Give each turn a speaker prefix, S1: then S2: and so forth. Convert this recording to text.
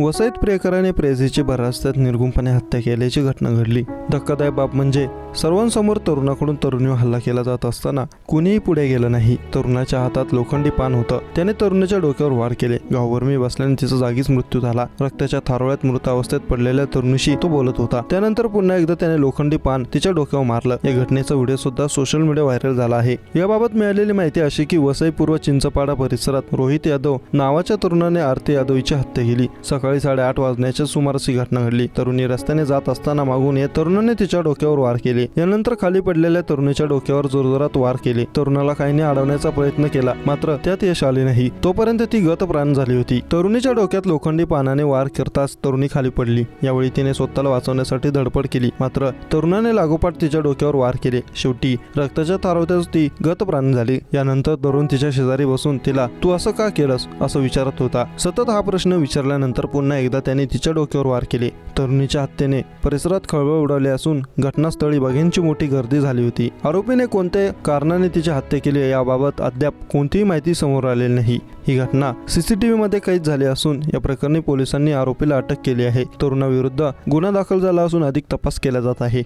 S1: वसईत प्रियकराने प्रेयसीची बऱ्याचत्यात निर्गुणपणे हत्या केल्याची घटना घडली. धक्कादायक बाब म्हणजे सर्वांसमोर तरुणाकडून तरुणीवर हल्ला केला जात असताना कुणीही पुढे गेलं नाही. तरुणाच्या हातात लोखंडी पान होतं. त्याने तरुणीच्या डोक्यावर वार केले. गाववर्मी बसल्याने तिचा जागीच मृत्यू झाला. रक्ताच्या थारोळ्यात मृत अवस्थेत पडलेल्या तरुणीशी तो बोलत होता. त्यानंतर पुन्हा एकदा त्याने लोखंडी पान तिच्या डोक्यावर मारलं. या घटनेचा व्हिडिओ सुद्धा सोशल मीडिया व्हायरल झाला आहे. याबाबत मिळालेली माहिती अशी की वसई पूर्व चिंचपाडा परिसरात रोहित यादव नावाच्या तरुणाने आरती यादव हिची हत्या केली. सकाळी साडेआठ वाजण्याच्या सुमारास ही घटना घडली. तरुणी रस्त्याने जात असताना मागून या तरुणाने तिच्या डोक्यावर वार केले. यानंतर खाली पडलेल्या तरुणीच्या डोक्यावर जोरजोरात वार केले. तरुणाला काहीने अडवण्याचा प्रयत्न केला मात्र त्यात यश आले नाही. तोपर्यंत ती गत प्राण झाली होती. तरुणीच्या डोक्यात लोखंडी पानाने वार करताच तरुणी खाली पडली. यावेळी तिने स्वतःला वाचवण्यासाठी धडपड केली मात्र तरुणाने लागोपाठ तिच्या डोक्यावर वार केले. शेवटी रक्ताच्या तारवत्याच ती गत प्राण झाली. यानंतर तरुण तिच्या शेजारी बसून तिला तू असं का केलंस? असं विचारत होता. सतत हा प्रश्न विचारल्यानंतर पुन्हा एकदा त्याने तिच्या डोक्यावर वार केले. तरुणीच्या हत्येने परिसरात खळबळ उडवली असून घटनास्थळी बघेंची मोठी गर्दी झाली होती. आरोपीने कोणत्या कारणाने तिची हत्या केली याबाबत अद्याप कोणतीही माहिती समोर आलेली नाही. ही घटना सीसीटीव्ही मध्ये कैद झाली असून या प्रकरणी पोलिसांनी आरोपीला अटक केली आहे. तरुणाविरुद्ध गुन्हा दाखल झाला असून अधिक तपास केला जात आहे.